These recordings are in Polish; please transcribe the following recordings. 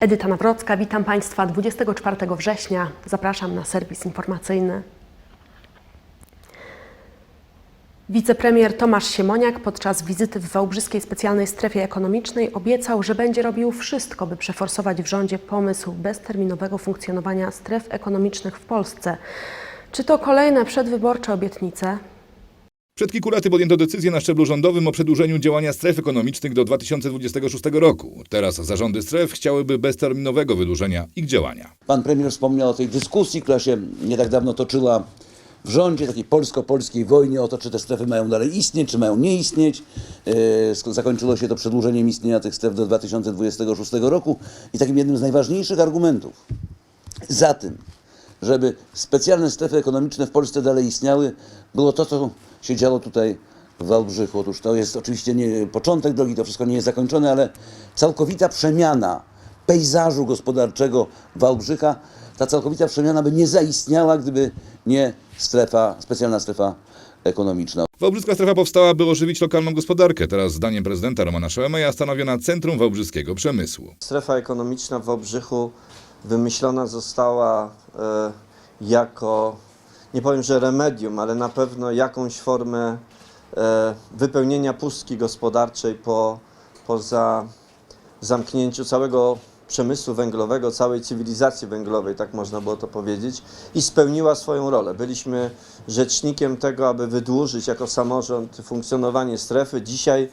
Edyta Nawrocka, witam Państwa 24 września. Zapraszam na serwis informacyjny. Wicepremier Tomasz Siemoniak podczas wizyty w Wałbrzyskiej Specjalnej Strefie Ekonomicznej obiecał, że będzie robił wszystko, by przeforsować w rządzie pomysł bezterminowego funkcjonowania stref ekonomicznych w Polsce. Czy to kolejne przedwyborcze obietnice? Przed kilku laty podjęto decyzję na szczeblu rządowym o przedłużeniu działania stref ekonomicznych do 2026 roku. Teraz zarządy stref chciałyby bezterminowego wydłużenia ich działania. Pan premier wspomniał o tej dyskusji, która się nie tak dawno toczyła w rządzie, takiej polsko-polskiej wojnie o to, czy te strefy mają dalej istnieć, czy mają nie istnieć. E, Zakończyło się to przedłużeniem istnienia tych stref do 2026 roku i takim jednym z najważniejszych argumentów za tym, żeby specjalne strefy ekonomiczne w Polsce dalej istniały, było to, co się działo tutaj w Wałbrzychu. Otóż to jest oczywiście nie początek drogi, to wszystko nie jest zakończone, ale całkowita przemiana pejzażu gospodarczego Wałbrzycha, ta całkowita przemiana by nie zaistniała, gdyby nie strefa, specjalna strefa ekonomiczna. Wałbrzyska strefa powstała, by ożywić lokalną gospodarkę. Teraz zdaniem prezydenta Romana Szołemeja stanowi ona centrum wałbrzyskiego przemysłu. Strefa ekonomiczna w Wałbrzychu wymyślona została e, jako, nie powiem, że remedium, ale na pewno jakąś formę e, wypełnienia pustki gospodarczej po, po za, zamknięciu całego przemysłu węglowego, całej cywilizacji węglowej, tak można było to powiedzieć, i spełniła swoją rolę. Byliśmy rzecznikiem tego, aby wydłużyć jako samorząd funkcjonowanie strefy. Dzisiaj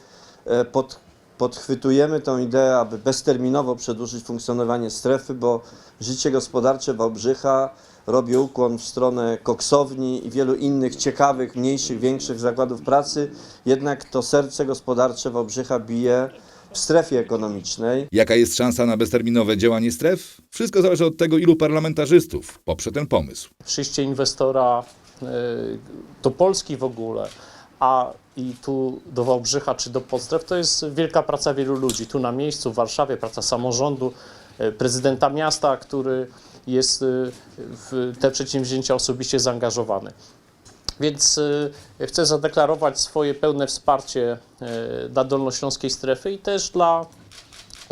e, pod, podchwytujemy tą ideę, aby bezterminowo przedłużyć funkcjonowanie strefy, bo życie gospodarcze Wałbrzycha robi ukłon w stronę koksowni i wielu innych ciekawych, mniejszych, większych zakładów pracy. Jednak to serce gospodarcze Wałbrzycha bije w strefie ekonomicznej. Jaka jest szansa na bezterminowe działanie stref? Wszystko zależy od tego, ilu parlamentarzystów poprze ten pomysł. przyjście inwestora y, do Polski w ogóle, a i tu do Wałbrzycha czy do Podstref, to jest wielka praca wielu ludzi. Tu na miejscu, w Warszawie, praca samorządu, y, prezydenta miasta, który jest y, w te przedsięwzięcia osobiście zaangażowany. Więc y, chcę zadeklarować swoje pełne wsparcie dla Dolnośląskiej Strefy i też dla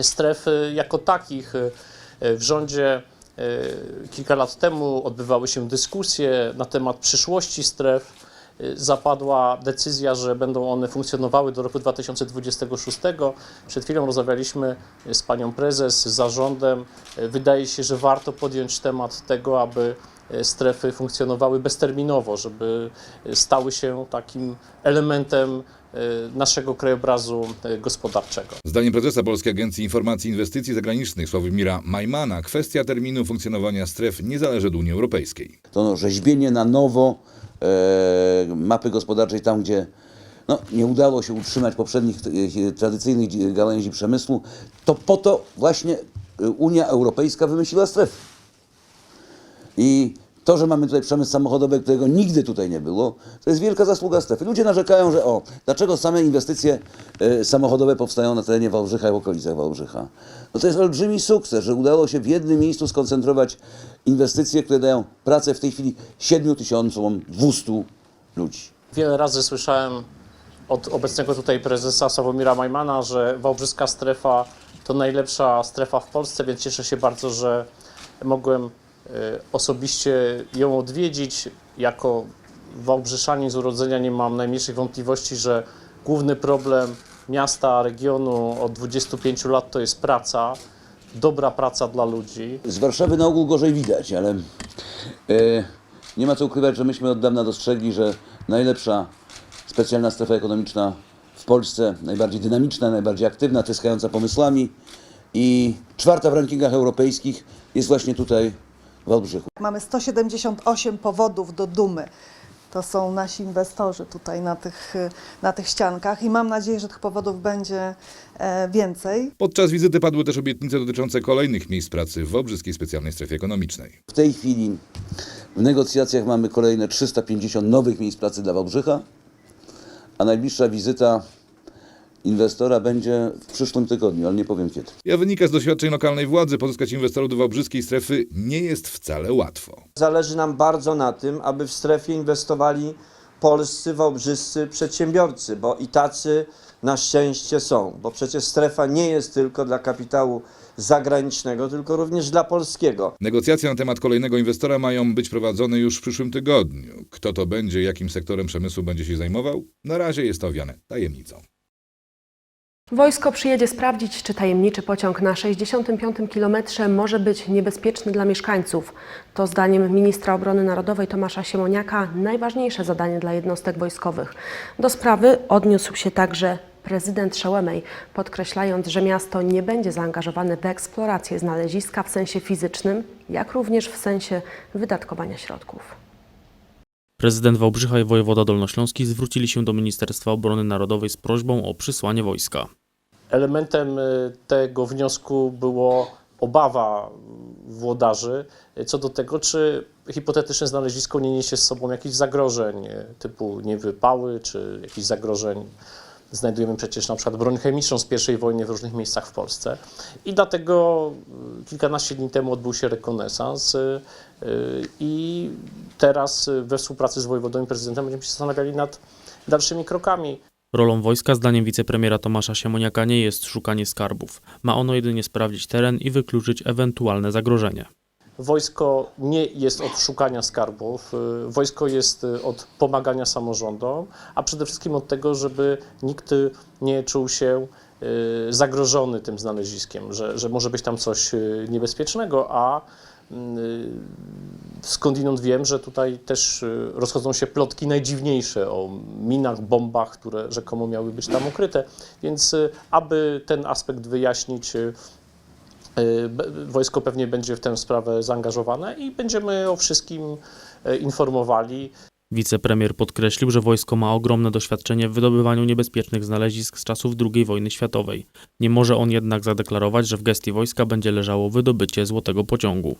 stref y, jako takich. W rządzie kilka lat temu odbywały się dyskusje na temat przyszłości stref. Y, Zapadła decyzja, że będą one funkcjonowały do roku 2026. Przed chwilą rozmawialiśmy z panią prezes, z zarządem. Y, Wydaje się, że warto podjąć temat tego, aby y, strefy funkcjonowały bezterminowo, żeby stały się takim elementem naszego krajobrazu gospodarczego. Zdaniem prezesa Polskiej Agencji Informacji i Inwestycji Zagranicznych Sławomira Majmana kwestia terminu funkcjonowania stref nie zależy od Unii Europejskiej. To no, rzeźbienie na nowo mapy gospodarczej tam, gdzie no, nie udało się utrzymać poprzednich e, tradycyjnych gałęzi przemysłu, to po to właśnie e, Unia Europejska wymyśliła strefy. I to, że mamy tutaj przemysł samochodowy, którego nigdy tutaj nie było, to jest wielka zasługa strefy. Ludzie narzekają, że o, dlaczego same inwestycje e, samochodowe powstają na terenie Wałbrzycha i w okolicach Wałbrzycha. No to jest olbrzymi sukces, że udało się w jednym miejscu skoncentrować inwestycje, które dają pracę w tej chwili 7200 ludzi. Wiele razy słyszałem od obecnego tutaj prezesa Sławomira Majmana, że Wałbrzyska strefa to najlepsza strefa w Polsce, więc cieszę się bardzo, że mogłem osobiście ją odwiedzić. Jako Wałbrzyszanin z urodzenia nie mam najmniejszych wątpliwości, że główny problem miasta, regionu od 25 lat to jest praca, dobra praca dla ludzi. Z Warszawy na ogół gorzej widać, ale e, nie ma co ukrywać, że myśmy od dawna dostrzegli, że najlepsza specjalna strefa ekonomiczna w Polsce, najbardziej dynamiczna, najbardziej aktywna, tryskająca pomysłami i czwarta w rankingach europejskich jest właśnie tutaj w. Mamy 178 powodów do dumy. To są nasi inwestorzy tutaj na tych, na tych ściankach i mam nadzieję, że tych powodów będzie e, więcej. Podczas wizyty padły też obietnice dotyczące kolejnych miejsc pracy w Wałbrzyskiej Specjalnej Strefie Ekonomicznej. W tej chwili w negocjacjach mamy kolejne 350 nowych miejsc pracy dla Wałbrzycha, a najbliższa wizyta inwestora będzie w przyszłym tygodniu, ale nie powiem kiedy. Jak wynika z doświadczeń lokalnej władzy, pozyskać inwestorów do Wałbrzyskiej Strefy nie jest wcale łatwo. Zależy nam bardzo na tym, aby w strefie inwestowali polscy, wałbrzyscy przedsiębiorcy, bo i tacy na szczęście są, bo przecież strefa nie jest tylko dla kapitału zagranicznego, tylko również dla polskiego. Negocjacje na temat kolejnego inwestora mają być prowadzone już w przyszłym tygodniu. Kto to będzie, jakim sektorem przemysłu będzie się zajmował? Na razie jest to owiane tajemnicą. Wojsko przyjedzie sprawdzić, czy tajemniczy pociąg na 65 kilometrze może być niebezpieczny dla mieszkańców. To zdaniem ministra obrony narodowej Tomasza Siemoniaka najważniejsze zadanie dla jednostek wojskowych. Do sprawy odniósł się także prezydent Szełemej, podkreślając, że miasto nie będzie zaangażowane w eksplorację znaleziska w sensie fizycznym, jak również w sensie wydatkowania środków. Prezydent Wałbrzycha i wojewoda dolnośląski zwrócili się do Ministerstwa Obrony Narodowej z prośbą o przysłanie wojska. Elementem y, tego wniosku było obawa włodarzy y, co do tego, czy hipotetyczne znalezisko nie niesie z sobą jakichś zagrożeń y, typu niewypały, czy jakichś zagrożeń. Znajdujemy przecież na przykład broń chemiczną z I wojny w różnych miejscach w Polsce. I dlatego kilkanaście dni temu odbył się rekonesans i teraz y, we współpracy z wojewodą i prezydentem będziemy się zastanawiali nad dalszymi krokami. Rolą wojska, zdaniem wicepremiera Tomasza Siemoniaka, nie jest szukanie skarbów. Ma ono jedynie sprawdzić teren i wykluczyć ewentualne zagrożenie. Wojsko nie jest od szukania skarbów, y, wojsko jest y, od pomagania samorządom, a przede wszystkim od tego, żeby nikt y, nie czuł się y, zagrożony tym znaleziskiem, że, że może być tam coś y, niebezpiecznego, a y, skądinąd wiem, że tutaj też y, rozchodzą się plotki najdziwniejsze o minach, bombach, które rzekomo miały być tam ukryte, więc y, aby ten aspekt wyjaśnić, y, Y, Wojsko pewnie będzie w tę sprawę zaangażowane i będziemy o wszystkim informowali. Wicepremier podkreślił, że wojsko ma ogromne doświadczenie w wydobywaniu niebezpiecznych znalezisk z czasów II wojny światowej. Nie może on jednak zadeklarować, że w gestii wojska będzie leżało wydobycie złotego pociągu.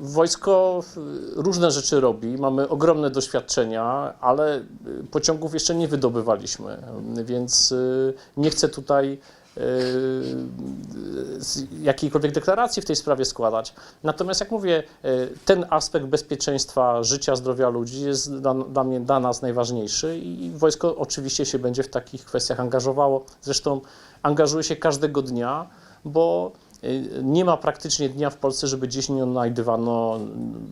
Wojsko y, różne rzeczy robi, mamy ogromne doświadczenia, ale y, pociągów jeszcze nie wydobywaliśmy, więc y, nie chcę tutaj jakiejkolwiek deklaracji w tej sprawie składać. Natomiast jak mówię, ten aspekt bezpieczeństwa życia, zdrowia ludzi jest dla, mnie, dla nas najważniejszy i wojsko oczywiście się będzie w takich kwestiach angażowało. Zresztą angażuje się każdego dnia, bo nie ma praktycznie dnia w Polsce, żeby gdzieś nie odnajdywano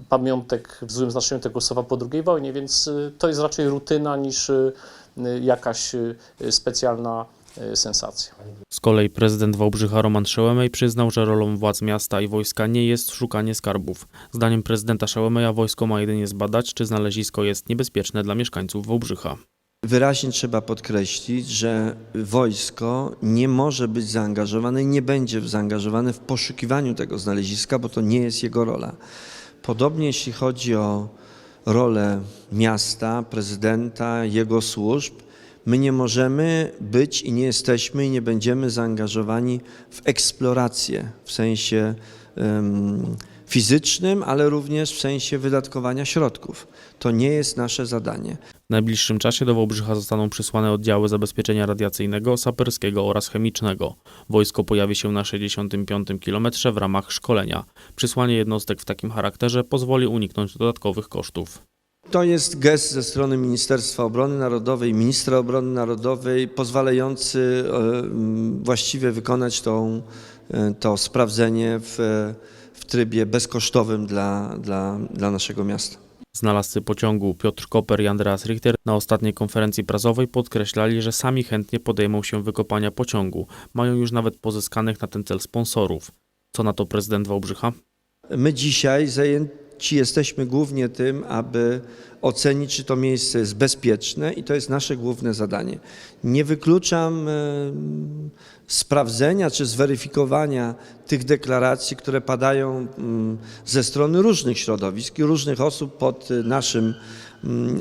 pamiątek w złym znaczeniu tego słowa po II wojnie, więc y, to jest raczej rutyna niż y, y, jakaś y, specjalna y, sensacja. Z kolei prezydent Wałbrzycha Roman Szełemej przyznał, że rolą władz miasta i wojska nie jest szukanie skarbów. Zdaniem prezydenta Szełemeja wojsko ma jedynie zbadać, czy znalezisko jest niebezpieczne dla mieszkańców Wałbrzycha. Wyraźnie trzeba podkreślić, że wojsko nie może być zaangażowane i nie będzie zaangażowane w poszukiwaniu tego znaleziska, bo to nie jest jego rola. Podobnie jeśli chodzi o rolę miasta, prezydenta, jego służb, my nie możemy być i nie jesteśmy i nie będziemy zaangażowani w eksplorację w sensie em, fizycznym, ale również w sensie wydatkowania środków. To nie jest nasze zadanie. W najbliższym czasie do Wałbrzycha zostaną przysłane oddziały zabezpieczenia radiacyjnego, saperskiego oraz chemicznego. Wojsko pojawi się na 65 km w ramach szkolenia. Przysłanie jednostek w takim charakterze pozwoli uniknąć dodatkowych kosztów. To jest gest ze strony Ministerstwa Obrony Narodowej, ministra obrony narodowej, pozwalający e, właściwie wykonać tą, e, to sprawdzenie w, w trybie bezkosztowym dla, dla, dla naszego miasta. Znalazcy pociągu Piotr Koper i Andreas Richter na ostatniej konferencji prasowej podkreślali, że sami chętnie podejmą się wykopania pociągu. Mają już nawet pozyskanych na ten cel sponsorów. Co na to prezydent Wałbrzycha? My dzisiaj zajęci jesteśmy głównie tym, aby ocenić, czy to miejsce jest bezpieczne i to jest nasze główne zadanie. Nie wykluczam sprawdzenia czy zweryfikowania tych deklaracji, które padają ze strony różnych środowisk i różnych osób pod naszym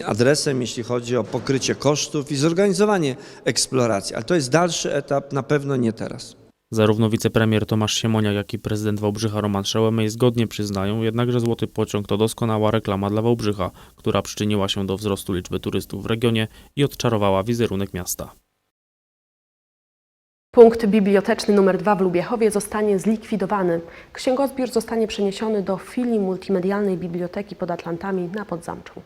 adresem, jeśli chodzi o pokrycie kosztów i zorganizowanie eksploracji. Ale to jest dalszy etap, na pewno nie teraz. Zarówno wicepremier Tomasz Siemoniak, jak i prezydent Wałbrzycha Roman Szełemej zgodnie przyznają jednak, że Złoty Pociąg to doskonała reklama dla Wałbrzycha, która przyczyniła się do wzrostu liczby turystów w regionie i odczarowała wizerunek miasta. Punkt biblioteczny numer 2 w Lubiechowie zostanie zlikwidowany. Księgozbiór zostanie przeniesiony do filii multimedialnej Biblioteki pod Atlantami na Podzamczu.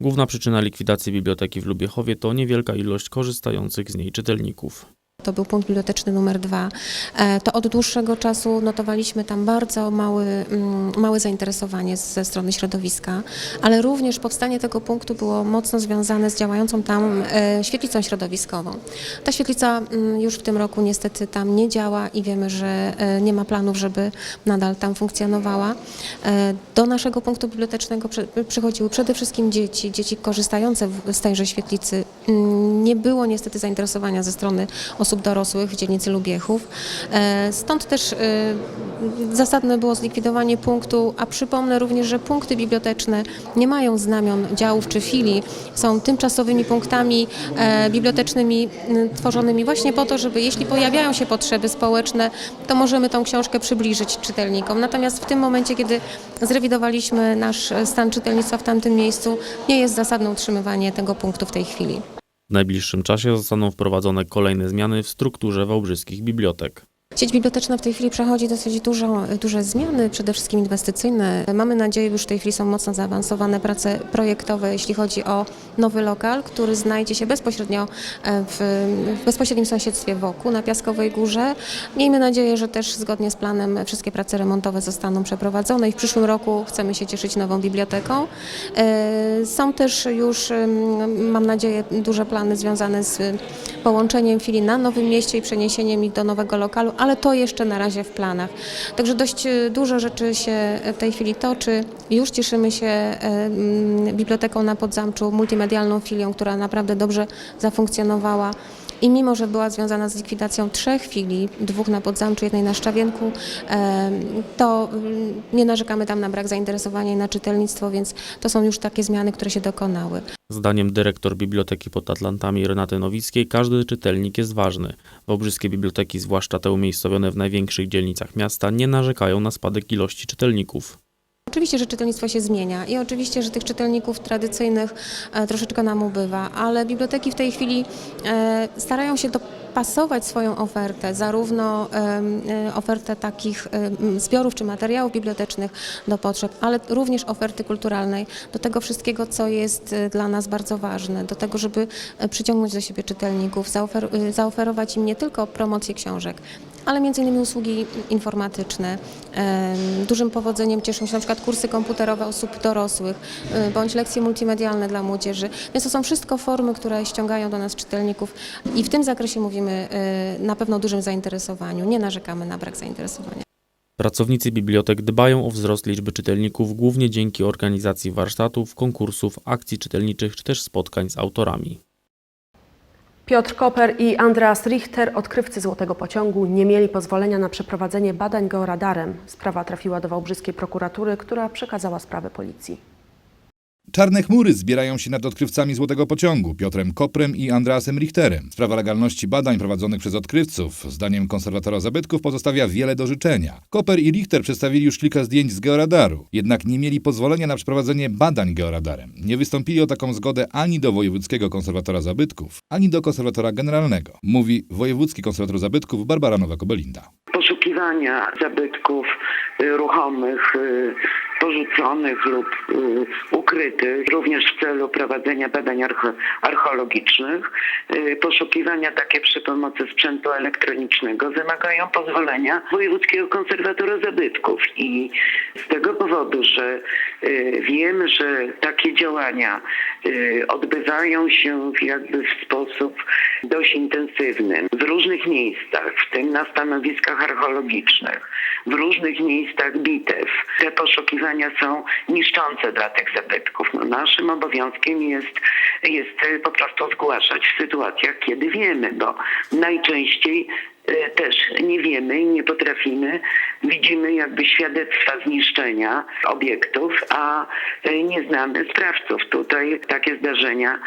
Główna przyczyna likwidacji biblioteki w Lubiechowie to niewielka ilość korzystających z niej czytelników. To był punkt biblioteczny numer dwa. E, To od dłuższego czasu notowaliśmy tam bardzo mały, mm, małe zainteresowanie ze strony środowiska, ale również powstanie tego punktu było mocno związane z działającą tam e, świetlicą środowiskową. Ta świetlica mm, już w tym roku niestety tam nie działa i wiemy, że e, nie ma planów, żeby nadal tam funkcjonowała. Do naszego punktu bibliotecznego przy- przychodziły przede wszystkim dzieci, dzieci korzystające z tejże świetlicy. Mm, Nie było niestety zainteresowania ze strony osób dorosłych w dzielnicy Lubiechów. E, Stąd też e, zasadne było zlikwidowanie punktu, a przypomnę również, że punkty biblioteczne nie mają znamion działów czy filii, są tymczasowymi punktami e, bibliotecznymi tworzonymi właśnie po to, żeby jeśli pojawiają się potrzeby społeczne, to możemy tą książkę przybliżyć czytelnikom. Natomiast w tym momencie, kiedy zrewidowaliśmy nasz stan czytelnictwa w tamtym miejscu, nie jest zasadne utrzymywanie tego punktu w tej chwili. W najbliższym czasie zostaną wprowadzone kolejne zmiany w strukturze wałbrzyskich bibliotek. Sieć biblioteczna w tej chwili przechodzi dosyć dużo, duże zmiany, przede wszystkim inwestycyjne. Mamy nadzieję, już w tej chwili są mocno zaawansowane prace projektowe, jeśli chodzi o nowy lokal, który znajdzie się bezpośrednio e, w, w bezpośrednim sąsiedztwie wokół, na Piaskowej Górze. Miejmy nadzieję, że też zgodnie z planem wszystkie prace remontowe zostaną przeprowadzone i w przyszłym roku chcemy się cieszyć nową biblioteką. E, Są też już, mam nadzieję, duże plany związane z połączeniem filii na Nowym Mieście i przeniesieniem ich do nowego lokalu, ale to jeszcze na razie w planach. Także dość e, dużo rzeczy się w tej chwili toczy. Już cieszymy się e, mm, biblioteką na Podzamczu, multimedialną filią, która naprawdę dobrze zafunkcjonowała. I mimo, że była związana z likwidacją trzech filii, dwóch na Podzamczu, jednej na Szczawienku, to mm, nie narzekamy tam na brak zainteresowania i na czytelnictwo, więc to są już takie zmiany, które się dokonały. Zdaniem dyrektor Biblioteki pod Atlantami Renaty Nowickiej każdy czytelnik jest ważny. Wałbrzyskie biblioteki, zwłaszcza te umiejscowione w największych dzielnicach miasta, nie narzekają na spadek ilości czytelników. Oczywiście, że czytelnictwo się zmienia i oczywiście, że tych czytelników tradycyjnych e, troszeczkę nam ubywa, ale biblioteki w tej chwili e, starają się dopasować swoją ofertę, zarówno e, ofertę takich zbiorów czy materiałów bibliotecznych do potrzeb, ale również oferty kulturalnej, do tego wszystkiego, co jest e, dla nas bardzo ważne, do tego, żeby e, przyciągnąć do siebie czytelników, zaofer zaoferować im nie tylko promocję książek, ale między innymi usługi informatyczne. Dużym powodzeniem cieszą się na przykład kursy komputerowe osób dorosłych, bądź lekcje multimedialne dla młodzieży. Więc to są wszystko formy, które ściągają do nas czytelników i w tym zakresie mówimy y, na pewno dużym zainteresowaniu. Nie narzekamy na brak zainteresowania. Pracownicy bibliotek dbają o wzrost liczby czytelników głównie dzięki organizacji warsztatów, konkursów, akcji czytelniczych czy też spotkań z autorami. Piotr Koper i Andreas Richter, odkrywcy Złotego Pociągu, nie mieli pozwolenia na przeprowadzenie badań georadarem. Sprawa trafiła do Wałbrzyskiej prokuratury, która przekazała sprawę policji. Czarne chmury zbierają się nad odkrywcami Złotego Pociągu, Piotrem Koprem i Andreasem Richterem. Sprawa legalności badań prowadzonych przez odkrywców, zdaniem konserwatora zabytków, pozostawia wiele do życzenia. Koper i Richter przedstawili już kilka zdjęć z georadaru, jednak nie mieli pozwolenia na przeprowadzenie badań georadarem. Nie wystąpili o taką zgodę ani do Wojewódzkiego Konserwatora Zabytków, ani do Konserwatora Generalnego, mówi Wojewódzki Konserwator Zabytków Barbara Nowak-Obelinda. poszukiwania zabytków y, ruchomych, y, porzuconych lub y, ukrytych, również w celu prowadzenia badań arche- archeologicznych. Y, Poszukiwania takie przy pomocy sprzętu elektronicznego wymagają pozwolenia Wojewódzkiego Konserwatora Zabytków i z tego powodu, że y, wiem, że takie działania odbywają się w jakby w sposób dość intensywny w różnych miejscach, w tym na stanowiskach archeologicznych, w różnych miejscach bitew. Te poszukiwania są niszczące dla tych zabytków. No, naszym obowiązkiem jest, jest y, po prostu zgłaszać w sytuacjach, kiedy wiemy, bo najczęściej y, też nie wiemy nie potrafimy. Widzimy jakby świadectwa zniszczenia obiektów, a y, nie znamy sprawców. Tutaj takie zdarzenia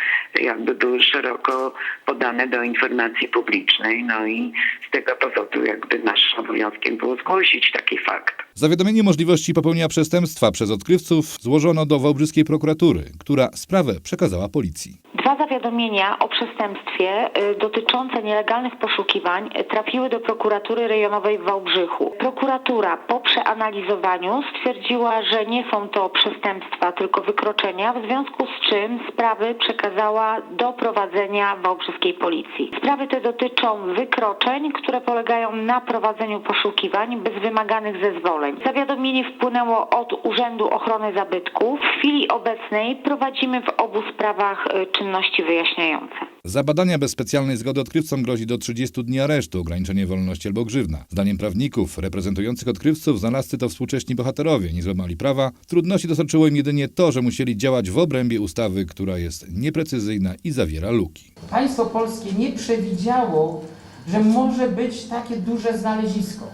jakby były szeroko podane do informacji publicznej, no i z tego powodu jakby naszym obowiązkiem było zgłosić taki fakt. Zawiadomienie możliwości popełnienia przestępstwa przez odkrywców złożono do Wałbrzyskiej prokuratury, która sprawę przekazała policji. Dwa zawiadomienia o przestępstwie y, dotyczące nielegalnych poszukiwań y, trafiły do prokuratury rejonowej w Wałbrzychu. Prokuratura po przeanalizowaniu stwierdziła, że nie są to przestępstwa, tylko wykroczenia, w związku z czym sprawy przekazała do prowadzenia wałbrzyskiej policji. Sprawy te dotyczą wykroczeń, które polegają na prowadzeniu poszukiwań bez wymaganych zezwoleń. Zawiadomienie wpłynęło od Urzędu Ochrony Zabytków. W chwili obecnej prowadzimy w obu sprawach y, czynności wyjaśniające. Za badania bez specjalnej zgody odkrywcom grozi do 30 dni aresztu, ograniczenie wolności albo grzywna. Zdaniem prawników reprezentujących odkrywców, znalazcy to współcześni bohaterowie, nie złamali prawa. Trudności dostarczyło im jedynie to, że musieli działać w obrębie ustawy, która jest nieprecyzyjna i zawiera luki. Państwo polskie nie przewidziało, że może być takie duże znalezisko.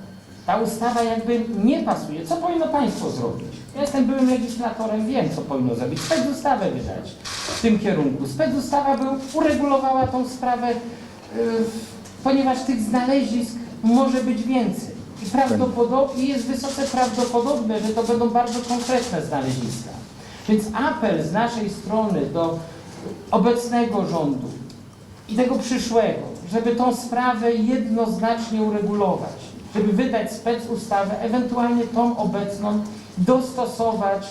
Ta ustawa jakby nie pasuje. Co powinno państwo zrobić? Ja jestem byłym legislatorem, wiem co powinno zrobić. Specustawę wydać w tym kierunku. Specustawa by uregulowała tą sprawę, yy, ponieważ tych znalezisk może być więcej. I prawdopodobnie jest wysoce prawdopodobne, że to będą bardzo konkretne znaleziska. Więc apel z naszej strony do obecnego rządu i tego przyszłego, żeby tą sprawę jednoznacznie uregulować, żeby wydać specustawę, ewentualnie tą obecną dostosować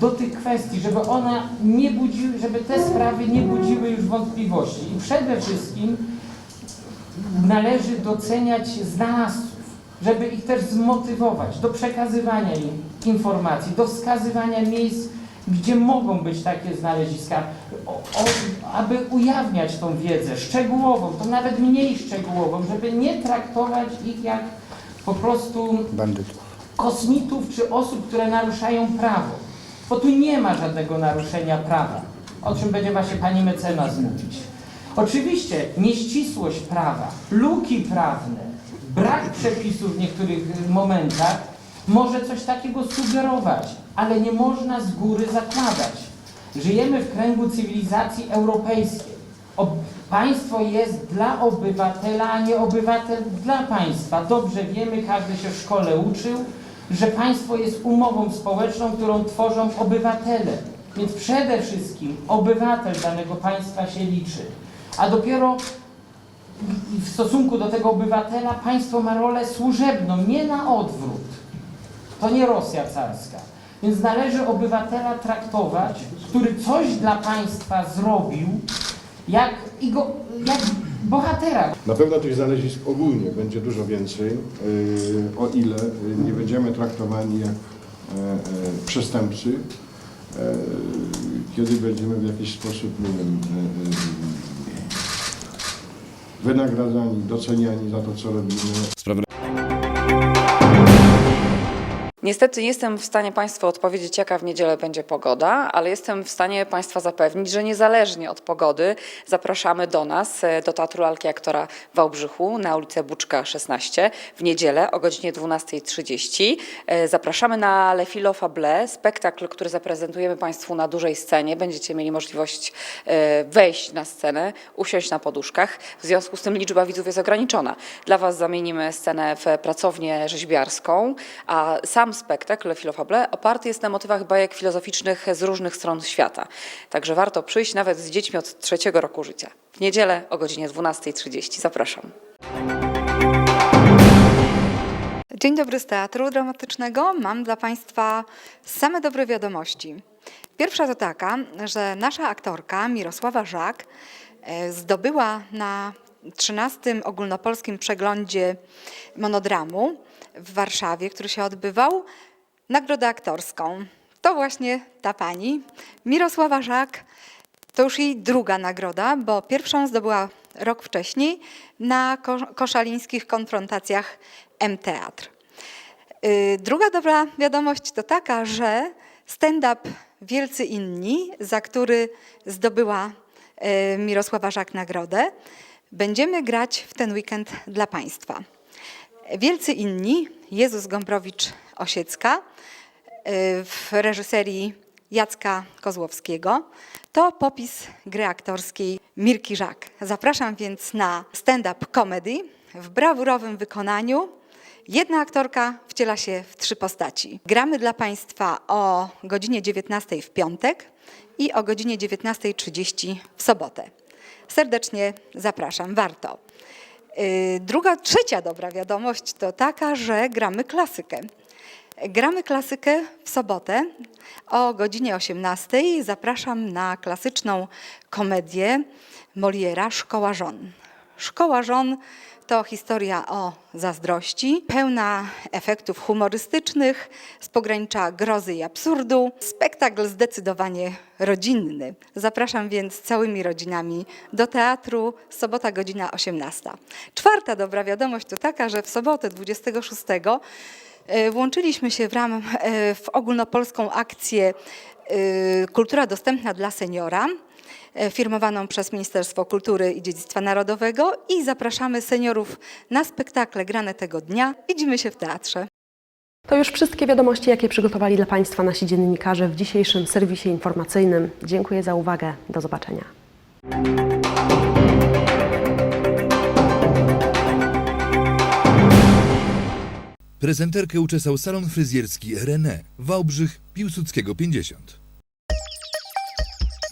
do tych kwestii, żeby ona nie budziły, żeby te sprawy nie budziły już wątpliwości. I przede wszystkim należy doceniać znalazców, żeby ich też zmotywować do przekazywania im informacji, do wskazywania miejsc, gdzie mogą być takie znaleziska, o, o, aby ujawniać tą wiedzę szczegółową, to nawet mniej szczegółową, żeby nie traktować ich jak po prostu kosmitów czy osób, które naruszają prawo. Bo tu nie ma żadnego naruszenia prawa, o czym będzie właśnie pani mecenas mówić. Oczywiście nieścisłość prawa, luki prawne, brak przepisów w niektórych momentach może coś takiego sugerować, ale nie można z góry zakładać. Żyjemy w kręgu cywilizacji europejskiej. Państwo jest dla obywatela, a nie obywatel dla państwa. Dobrze wiemy, każdy się w szkole uczył, że państwo jest umową społeczną, którą tworzą obywatele. Więc przede wszystkim obywatel danego państwa się liczy. A dopiero w stosunku do tego obywatela państwo ma rolę służebną, nie na odwrót. To nie Rosja carska. Więc należy obywatela traktować, który coś dla państwa zrobił, jak, i go, jak bohatera. Na pewno tych znalezisk ogólnie będzie dużo więcej, yy, o ile yy, nie będziemy traktowani jak e, e, przestępcy, e, kiedy będziemy w jakiś sposób, nie wiem, e, e, wynagradzani, doceniani za to, co robimy. Sprawę Niestety nie jestem w stanie Państwu odpowiedzieć, jaka w niedzielę będzie pogoda, ale jestem w stanie Państwa zapewnić, że niezależnie od pogody zapraszamy do nas, e, do Teatru Lalki Aktora w Wałbrzychu na ulicę Buczka 16 w niedzielę o godzinie 12.30. E, Zapraszamy na Le Filo Fable, spektakl, który zaprezentujemy Państwu na dużej scenie. Będziecie mieli możliwość e, wejść na scenę, usiąść na poduszkach. W związku z tym liczba widzów jest ograniczona. Dla Was zamienimy scenę w pracownię rzeźbiarską, a sam spektakl Le Filo Fable oparty jest na motywach bajek filozoficznych z różnych stron świata. Także warto przyjść nawet z dziećmi od trzeciego roku życia. W niedzielę o godzinie 12.30. Zapraszam. Dzień dobry z Teatru Dramatycznego. Mam dla Państwa same dobre wiadomości. Pierwsza to taka, że nasza aktorka Mirosława Żak e, zdobyła na 13. ogólnopolskim przeglądzie monodramu w Warszawie, który się odbywał, nagrodę aktorską. To właśnie ta pani, Mirosława Żak. To już jej druga nagroda, bo pierwszą zdobyła rok wcześniej na ko- koszalińskich konfrontacjach M-Teatr. Y, Druga dobra wiadomość to taka, że stand-up Wielcy Inni, za który zdobyła y, Mirosława Żak nagrodę, będziemy grać w ten weekend dla Państwa. Wielcy Inni, Jezus Gombrowicz-Osiecka y, w reżyserii Jacka Kozłowskiego, to popis gry aktorskiej Mirki Żak. Zapraszam więc na stand-up comedy w brawurowym wykonaniu. Jedna aktorka wciela się w trzy postaci. Gramy dla Państwa o godzinie 19 w piątek i o godzinie 19.30 w sobotę. Serdecznie zapraszam, warto. Y, Druga, trzecia dobra wiadomość to taka, że gramy klasykę. Gramy klasykę w sobotę o godzinie 18. Zapraszam na klasyczną komedię Moliera Szkoła Żon. Szkoła Żon to historia o zazdrości, pełna efektów humorystycznych, z pogranicza grozy i absurdu. Spektakl zdecydowanie rodzinny. Zapraszam więc całymi rodzinami do teatru, sobota godzina 18. Czwarta dobra wiadomość to taka, że w sobotę 26 e, włączyliśmy się w, ram, e, w ogólnopolską akcję e, Kultura dostępna dla seniora firmowaną przez Ministerstwo Kultury i Dziedzictwa Narodowego i zapraszamy seniorów na spektakle grane tego dnia. Widzimy się w teatrze. To już wszystkie wiadomości, jakie przygotowali dla Państwa nasi dziennikarze w dzisiejszym serwisie informacyjnym. Dziękuję za uwagę. Do zobaczenia. Prezenterkę uczesał salon fryzjerski René, Wałbrzych, Piłsudskiego 50.